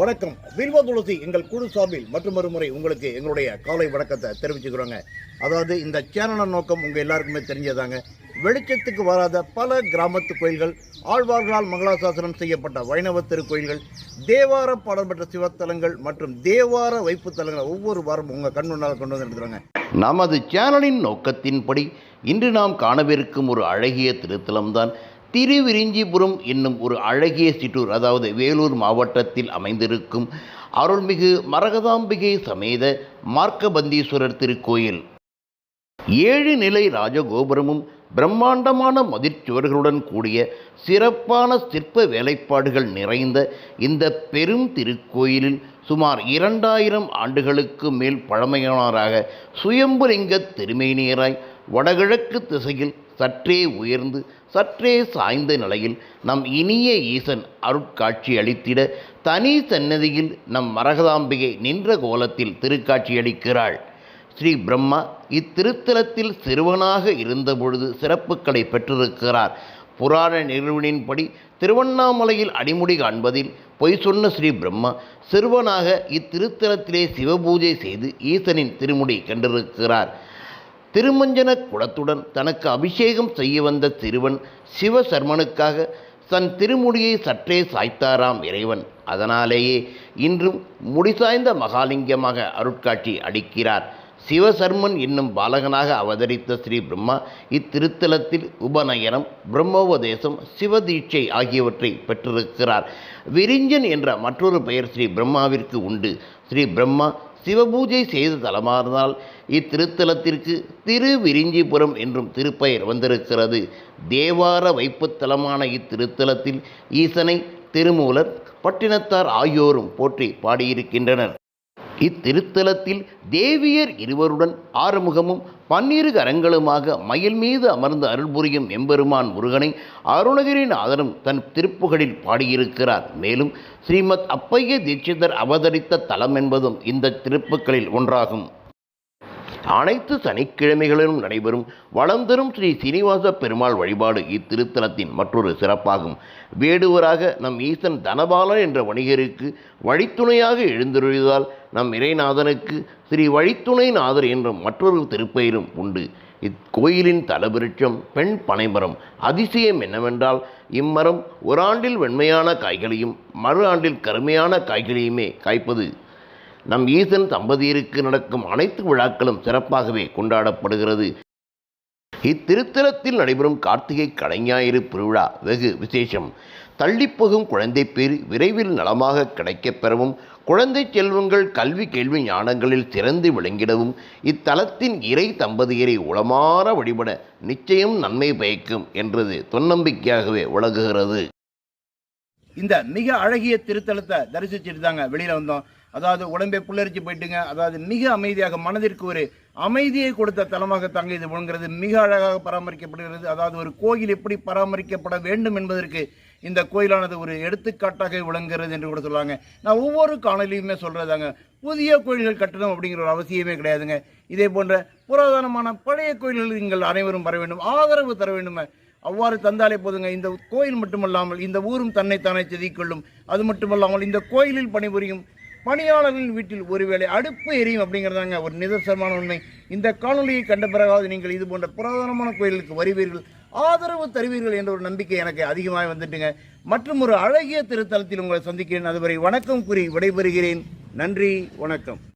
வணக்கம். வில்வா துளசி எங்கள் குழு சார்பில் மற்றும் ஒரு முறை உங்களுக்கு எங்களுடைய காலை வணக்கத்தை தெரிவிச்சுக்கிறோங்க. அதாவது இந்த சேனலின் நோக்கம் உங்கள் எல்லாருக்குமே தெரிஞ்சதாங்க. வெளிச்சத்துக்கு வராத பல கிராமத்து கோயில்கள் ஆழ்வார்களால் மங்களாசாசனம் செய்யப்பட்ட வைணவ திருக்கோயில்கள் தேவார பாடல் பெற்ற சிவத்தலங்கள் மற்றும் தேவார வைப்பு தலங்கள் ஒவ்வொரு வாரம் உங்கள் கண் கொண்டு வந்து எடுத்துறாங்க நமது சேனலின் நோக்கத்தின்படி இன்று நாம் காணவிருக்கும் ஒரு அழகிய திருத்தலம்தான் திருவிரிஞ்சிபுரம் என்னும் ஒரு அழகிய சிற்றூர் அதாவது வேலூர் மாவட்டத்தில் அமைந்திருக்கும் அருள்மிகு மரகதாம்பிகை சமேத மார்க்கபந்தீஸ்வரர் திருக்கோயில். ஏழு நிலை ராஜகோபுரமும் பிரம்மாண்டமான மதிர்ச்சுவர்களுடன் கூடிய சிறப்பான சிற்ப வேலைப்பாடுகள் நிறைந்த இந்த பெரும் திருக்கோயிலில் சுமார் இரண்டாயிரம் ஆண்டுகளுக்கு மேல் பழமையானவராக சுயம்புலிங்க திருமேனியராய் வடகிழக்கு திசையில் சற்றே உயர்ந்து சற்றே சாய்ந்த நிலையில் நம் இனிய ஈசன் அருட்காட்சி அளித்திட தனி சன்னதியில் நம் மரகதாம்பிகை நின்ற கோலத்தில் திருக்காட்சியளிக்கிறாள். ஸ்ரீ பிரம்மா இத்திருத்தலத்தில் சிறுவனாக இருந்தபொழுது சிறப்புகளை பெற்றிருக்கிறார். புராண நிறுவனின்படி திருவண்ணாமலையில் அடிமுடி காண்பதில் பொய் சொன்ன ஸ்ரீ பிரம்மா சிறுவனாக இத்திருத்தலத்திலே சிவபூஜை செய்து ஈசனின் திருமுடி கண்டிருக்கிறார். திருமஞ்சன குளத்துடன் தனக்கு அபிஷேகம் செய்ய வந்த சிறுவன் சிவசர்மனுக்காக தன் திருமுடியை சற்றே சாய்த்தாராம் இறைவன். அதனாலேயே இன்றும் முடிசாய்ந்த மகாலிங்கமாக அருட்காட்சி அளிக்கிறார். சிவசர்மன் என்னும் பாலகனாக அவதரித்த ஸ்ரீ பிரம்மா இத்திருத்தலத்தில் உபநயனம் பிரம்மோபதேசம் சிவதீட்சை ஆகியவற்றை பெற்றிருக்கிறார். விரிஞ்சன் என்ற மற்றொரு பெயர் ஸ்ரீ பிரம்மாவிற்கு உண்டு. ஸ்ரீ பிரம்மா சிவபூஜை செய்த தலமாறினால் இத்திருத்தலத்திற்கு திருவிரிஞ்சிபுரம் என்றும் திருப்பெயர் வந்திருக்கிறது. தேவார வைப்புத்தலமான இத்திருத்தலத்தில் ஈசனை திருமூலர் பட்டினத்தார் ஆகியோரும் போற்றி பாடியிருக்கின்றனர். இத்திருத்தலத்தில் தேவியர் இருவருடன் ஆறுமுகமும் பன்னிரு கரங்களுமாக மயில் மீது அமர்ந்து அருள்புரியும் எம்பெருமான் முருகனை அருணகிரிநாதனும் தன் திருப்புகளில் பாடியிருக்கிறார். மேலும் ஸ்ரீமத் அப்பைய தீட்சிதர் அவதரித்த தலம் என்பதும் இந்த திருப்புக்களில் ஒன்றாகும். அனைத்து சனிக்கிழமைகளிலும் நடைபெறும் வளந்தரும் ஸ்ரீ சீனிவாச பெருமாள் வழிபாடு இத்திருத்தலத்தின் மற்றொரு சிறப்பாகும். வேடுவராக நம் ஈசன் தனபாலன் என்ற வணிகருக்கு வழித்துணையாக எழுந்தருளியதால் நம் இறைநாதனுக்கு ஸ்ரீ வழித்துணை நாதர் என்ற மற்றொரு திருப்பெயரும் உண்டு. இக்கோயிலின் தலவிருட்சம் பெண் பனைமரம் அதிசயம் என்னவென்றால் இம்மரம் ஒரு ஆண்டில் வெண்மையான காய்களையும் மறு ஆண்டில் கருமையான காய்களையுமே காய்ப்பது நம் ஈசன் தம்பதியருக்கு நடக்கும் அனைத்து விழாக்களும் சிறப்பாகவே கொண்டாடப்படுகிறது. இத்திருத்தலத்தில் நடைபெறும் கார்த்திகை கடைஞாயிறு பெருவிழா வெகு விசேஷம். தள்ளிப்போகும் குழந்தை பேர் விரைவில் நலமாக கிடைக்கப் பெறவும் குழந்தை செல்வங்கள் கல்வி கேள்வி ஞானங்களில் சிறந்து விளங்கிடவும் இத்தலத்தின் இறை தம்பதியரை உளமாற வழிபட நிச்சயம் நன்மை பயக்கும் என்றது தொன்னம்பிக்கையாகவே விளங்குகிறது. இந்த மிக அழகிய திருத்தலத்தை தரிசிச்சுட்டு தாங்க வெளியில் வந்தோம். அதாவது உடம்பே புல்லரிச்சு போயிட்டுங்க. அதாவது மிக அமைதியாக மனதிற்கு ஒரு அமைதியை கொடுத்த தலமாக தாங்க இது விளங்குறது மிக அழகாக பராமரிக்கப்படுகிறது. அதாவது ஒரு கோயில் எப்படி பராமரிக்கப்பட வேண்டும் என்பதற்கு இந்த கோயிலானது ஒரு எடுத்துக்காட்டாக விளங்குகிறது என்று கூட சொல்லுவாங்க நான் ஒவ்வொரு காணொலியுமே சொல்கிறதாங்க புதிய கோயில்கள் கட்டணும் அப்படிங்கிற ஒரு அவசியமே கிடையாதுங்க. இதே போன்ற புராதனமான பழைய கோயில்கள் நீங்கள் அனைவரும் வர வேண்டும். ஆதரவு தர வேண்டுமே. அவ்வாறு தந்தாலே போதுங்க. இந்த கோயில் மட்டுமல்லாமல் இந்த ஊரும் தன்னைத்தானே செதிக்கொள்ளும் அது மட்டுமல்லாமல் இந்த கோயிலில் பணிபுரியும் பணியாளர்களின் வீட்டில் ஒருவேளை அடுப்பு எரியும் அப்படிங்கிறதாங்க ஒரு நிதர்சனமான உண்மை. இந்த காணொலியை கண்ட பிறகாவது நீங்கள் இது போன்ற புராதனமான கோயிலுக்கு வருவீர்கள் ஆதரவு தருவீர்கள் என்ற ஒரு நம்பிக்கை எனக்கு அதிகமாக வந்துட்டுங்க. மற்றும் ஒரு அழகிய திருத்தலத்தில் உங்களை சந்திக்கிறேன். அதுவரை வணக்கம் கூறி விடைபெறுகிறேன். நன்றி வணக்கம்.